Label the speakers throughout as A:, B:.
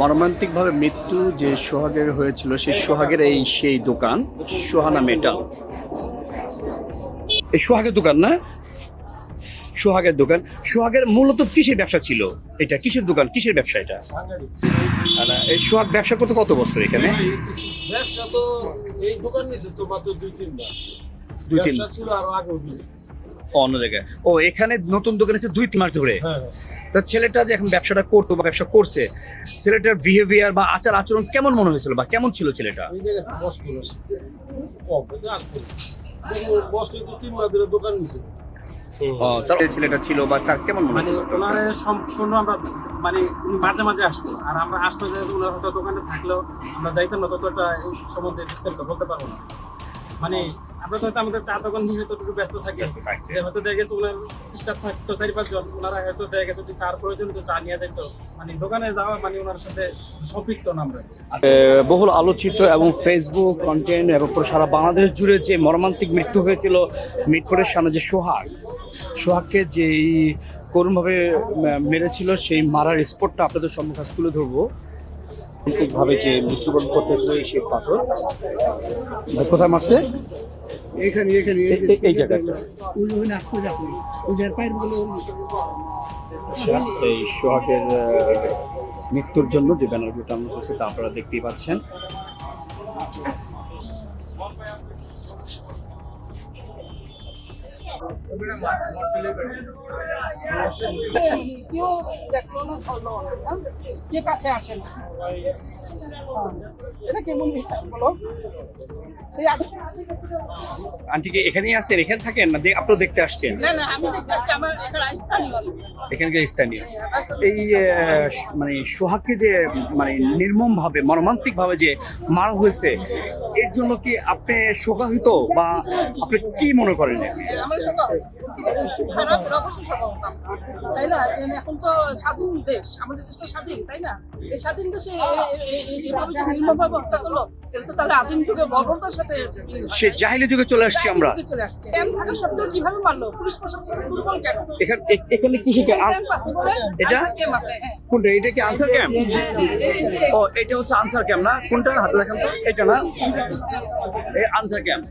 A: মর্মান্তিকভাবে মৃত্যু যে সোহাগের হয়েছিল সেই সোহাগের এই সেই দোকান সোহানা মেটাল। এই সোহাগের দোকান না? সোহাগের দোকান। সোহাগের মূলত কিসের ব্যবসা ছিল এটা? কিসের দোকান? কিসের ব্যবসা এটা? এই সোহাগ ব্যবসা করতে কত বছর এখানে?
B: ব্যবসা তো এই দোকান নিছে তো মাত্র দুই
A: দুই তিন
B: ছিল আরও দিন
A: অন্য জায়গায়। ও এখানে নতুন দোকান এসে দুই তিন মাস ধরে।
B: হ্যাঁ।
A: তা ছেলেটা যে এখন ব্যবসাটা করতো বা ব্যবসা করছে ছেলেটার বিহেভিয়ার বা আচার আচরণ কেমন মনে হয়েছিল বা কেমন ছিল ছেলেটা?
B: দোকান
A: তার ছেলেটা ছিল বা তার কেমন মানে
C: ওনার সম্পূর্ণ আমরা মানে উনি মাঝে মাঝে আসতো। আর আমরা আসতো যে ওনার হয়তো দোকানে থাকলেও আমরা যাইতাম না ততটা সম্বন্ধে বলতে পারব না। মানে আমরা তো হয়তো আমাদের চা দোকান নিয়ে হয়তো একটু ব্যস্ত থাকি যে হয়তো দেখা গেছে ওনার স্টাফ থাকতো চারি পাঁচজন ওনারা হয়তো দেখা গেছে যদি চার প্রয়োজন হতো চা নিয়ে যেত মানে দোকানে যাওয়া মানে ওনার সাথে সম্পৃক্ত না আমরা।
A: বহুল আলোচিত এবং ফেসবুক কন্টেন্ট এবং সারা বাংলাদেশ জুড়ে যে মর্মান্তিক মৃত্যু হয়েছিল মিটফোর্ডের সামনে যে সোহাগ সোহাগকে যেই করুণভাবে মেরেছিল সেই মারার স্পটটা আপনাদের সম্মুখে তুলে ধরবো। ভাবে যে মৃত্যুবরণ করতে হয়েছিল এই সেই পাথর। কোথায় মারছে?
D: এখানে এখানে
A: এই জায়গাটা। এই সোহাগের মৃত্যুর জন্য যে ব্যানারগুলো টানানো হয়েছে তা আপনারা দেখতেই পাচ্ছেন।
E: কেউ দেখল না ধরলো না হ্যাঁ? কে কাছে আসে না হ্যাঁ। এটা কেমন বিচার বলো সেই আগে
A: আন্টি কি এখানেই আছেন এখানে থাকেন না দেখতে আসছেন
E: না না আমি দেখতে পাচ্ছি আমার এখানে স্থানীয়।
A: এখানকার স্থানীয়
E: আচ্ছা,
A: এই মানে সোহাগকে যে মানে নির্মম ভাবে মর্মান্তিক ভাবে যে মারা হয়েছে এর জন্য কি আপনি শোকাহিত বা আপনি কি মনে করেন
E: আমার সকাল খারাপ অবশ্যই তাই না? এখন তো স্বাধীন দেশ আমাদের দেশ তো স্বাধীন তাই না? স্বাধীন দেশে এ- এ- এ- এ- এইভাবে যে নির্মমভাবে হত্যা করল এটা তো তাহলে আদিম যুগে বর্বরতার সাথে
A: সে জাহিলি যুগে চলে আসছি আমরা।
E: চলে আসছে। ক্যাম্প থাকা সত্ত্বেও কীভাবে মারলো? পুলিশ প্রশাসন দুর্বল কেন?
A: এখানে এখানে কি শিখে? এটা?
E: হ্যাঁ।
A: কোনটা? এটা কি আনসার ক্যাম্প?
E: হ্যাঁ, হ্যাঁ,
A: ও এটা হচ্ছে আনসার ক্যাম্প না? কোনটা? হাতে দেখেন তো। এটা না? এই আনসার ক্যাম্প।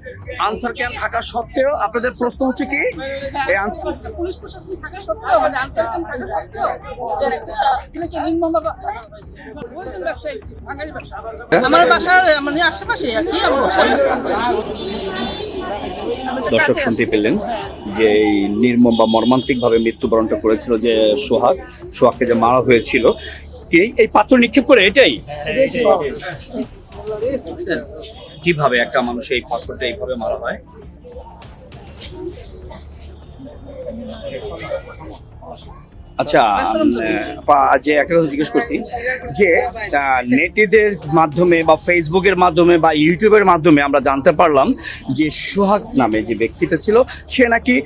A: আনসার ক্যাম্প থাকা সত্ত্বেও আপনাদের প্রশ্ন হচ্ছে কি? এই
E: পুলিশ প্রশাসন থাকা সত্ত্বেও মানে আনসার ক্যাম্প থাকা সত্ত্বেও যে একটা এটাকে নির্মমভাবে
A: দর্শক শুনতে পেলেন। যে এই নির্মম বা মর্মান্তিক ভাবে মৃত্যুবরণটা করেছিল যে সোহাগ সোহাগকে যে মারা হয়েছিল এই পাত্র নিক্ষেপ করে এটাই কীভাবে একটা মানুষ এই পাথরটা এইভাবে মারা হয় আচ্ছা উম, পা- যে একটা কথা জিজ্ঞেস করছি, যে নেটিদের মাধ্যমে বা ফেসবুকের মাধ্যমে বা ইউটিউবের মাধ্যমে আমরা জানতে পারলাম যে সোহাগ নামে যে ব্যক্তিটা ছিল, সে নাকি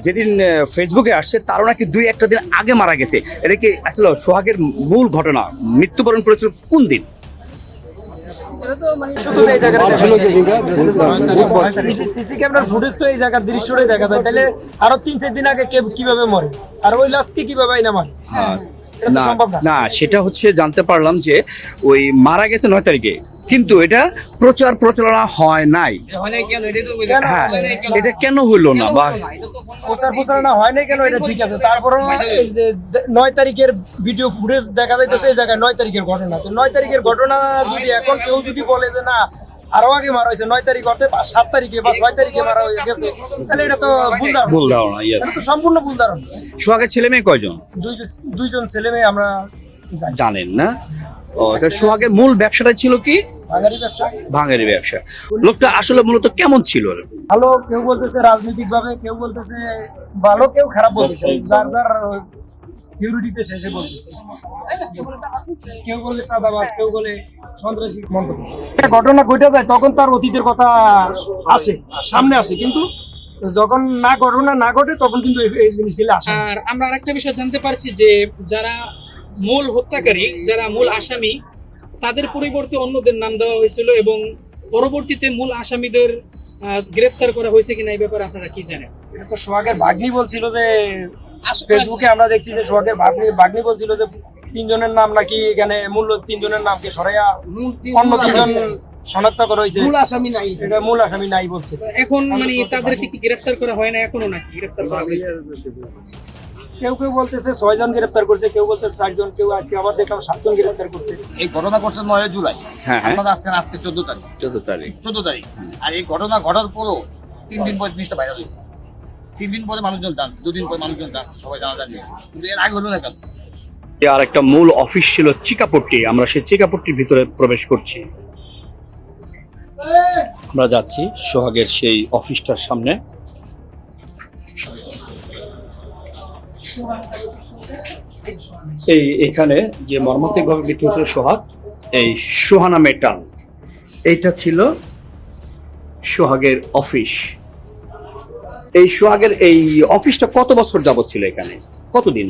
A: যেদিন ফেসবুকে আসছে, তারও নাকি দুই একটা দিন আগে মারা গেছে। এটা কি আসলে সোহাগের মূল ঘটনা, মৃত্যুবরণ করেছিল কোন দিন?
F: সিসি ক্যামেরার ফুটেজ তো এই জায়গার দৃশ্যটাই দেখা যায়। তাহলে আরও তিন চার দিন আগে কীভাবে মরে? আর ওই লাশকে কীভাবে না মারে? তো
A: না সেটা হচ্ছে জানতে পারলাম যে ওই মারা গেছে নয় তারিখে কিন্তু এটা প্রচার প্রচারণা হয় নাই।
F: কেন?
A: হ্যাঁ এটা কেন হইল না? বা
F: প্রচার প্রচারণা হয় নাই কেন? এটা ঠিক আছে। তারপরে যে নয় তারিখের ভিডিও ফুটেজ দেখা যাইতেছে এই জায়গায় নয় তারিখের ঘটনা। তো নয় তারিখের ঘটনা যদি এখন কেউ যদি বলে যে না আরও আগে মারা হয়েছে নয় তারিখ অর্থে সাত তারিখে বা ছয় তারিখে মারা হয়ে গেছে। তাহলে এটা তো ভুল ধারণা। এটা তো সম্পূর্ণ ভুল ধারণা।
A: সোহাগের ছেলে মেয়ে কয়জন?
F: দুইজন দুইজন ছেলে মেয়ে আমরা
A: জানেন না? ও সোহাগের মূল ব্যবসাটা ছিল কি? ভাঙারি ব্যবসা। লোকটা আসলে মূলত কেমন ছিল?
F: ভালো কেউ বলতেছে রাজনৈতিক ভাবে কেউ বলতেছে ভালো কেউ খারাপ বলতেছে। যার যার থিওরিটিতে শেষে বলতেছে। কেউ বলে কেউ বলে সন্ত্রাসী মন্তব্য। একটা ঘটনা ঘটে যায় তখন তার অতীতের কথা আসে সামনে আসে কিন্তু যখন না ঘটনা না ঘটে তখন কিন্তু এই- জিনিসগুলো আসে
G: আর আমরা আরেকটা বিষয় জানতে পারছি যে যারা মূল হত্যাকারী যারা মূল আসামি তাদের পরিবর্তে অন্যদের নাম দেওয়া হয়েছিল এবং পরবর্তীতে মূল আসামিদের গ্রেফতার করা হয়েছে কিনা এই ব্যাপারে আপনারা কি জানেন?
F: এটা তো সোহাগের ভাগ্নি বলছিল যে ফেসবুকে আমরা দেখছি যে সোহাগের ভাগ্নি ভাগ্নি বলছিল যে তিনজনের নাম নাকি এখানে মূল্য তিনজনের নামকে সরাইয়া অন্য তিনজন শনাক্ত করা হয়েছে।
D: মূল আসামি নাই।
F: এটা মূল আসামি নাই বলছে।
G: এখন মানে তাদেরকে কি গ্রেফতার করা হয় না এখনও নাকি গ্রেফতার করা হয়েছে?
F: কেউ কেউ বলতেছে ছয় জন গ্রেফতার করছে কেউ বলতেছে চারজন কেউ আজকে আবার দেখলাম সাতজন গ্রেফতার করছে।
H: এই ঘটনা ঘটছে নয় জুলাই।
A: হ্যাঁ হ্যাঁ।
H: আজকে চোদ্দ তারিখ।
A: চোদ্দ তারিখ।
H: চোদ্দ তারিখ। আর এই ঘটনা ঘটার পরও তিন দিন পরে জিনিসটা বাইরে হয়েছে। তিন দিন পরে মানুষজন জানছে দুদিন পরে মানুষজন জানছে সবাই জানা জানি। কিন্তু এর আগে হলো না কেন?
A: আর একটা মূল অফিস ছিল চিকাপট্টি আমরা সেই চিকাপট্টির ভিতরে প্রবেশ করছি। আমরা যাচ্ছি সোহাগের সেই অফিসটার সামনে। এই এখানে যে মর্মান্তিকভাবে মৃত্যু হয়েছিল সোহাগ এই সোহানা মেটাল এইটা ছিল সোহাগের অফিস। এই সোহাগের এই অফিসটা কত বছর যাবত ছিল এখানে? কতদিন?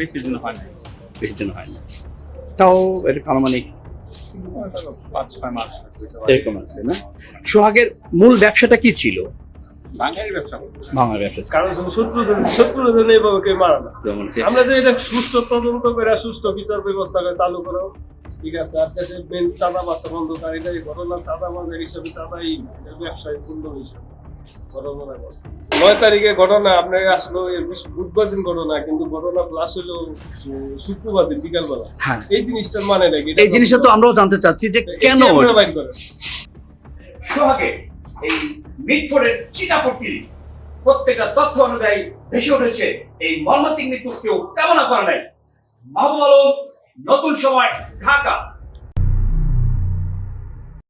C: বেশি দিন হয় না
A: বেশি দিন হয় না তাও এটা আনুমানিক
C: পাঁচ ছয় মাস।
A: এরকম আছে না? সোহাগের মূল ব্যবসাটা কি ছিল?
C: ব্যবসা
B: কারণ শত্রু শত্রু জন্য এইভাবে কেউ মারা না। আমরা যে এটা সুস্থ তদন্ত করে সুস্থ বিচার ব্যবস্থা করে চালু করো ঠিক আছে? আর দেশের মেন চাঁদা বাস্তা বন্ধ করে এই ঘটনা। চাঁদা হিসাবে চাঁদাই এর ব্যবসায় পূর্ণ হিসাবে। ঘটনা নয় তারিখে ঘটনা আপনার আসলো এই বিশ- বুধবার দিন ঘটনা কিন্তু ঘটনা প্লাস হলো শুক্রবার দিন বিকালবেলা।
A: হ্যাঁ।
B: এই জিনিসটার মানে নাকি?
A: এই জিনিসটা তো আমরাও জানতে চাচ্ছি যে কেন সোহাগে এই মিটফোর্ডের চিতাপট্টি প্রত্যেকটা তথ্য অনুযায়ী ভেসে উঠেছে। এই মর্মান্তিক মৃত্যু কেউ কামনা করে নাই। মাহবুব আলম, নতুন সময়, ঢাকা।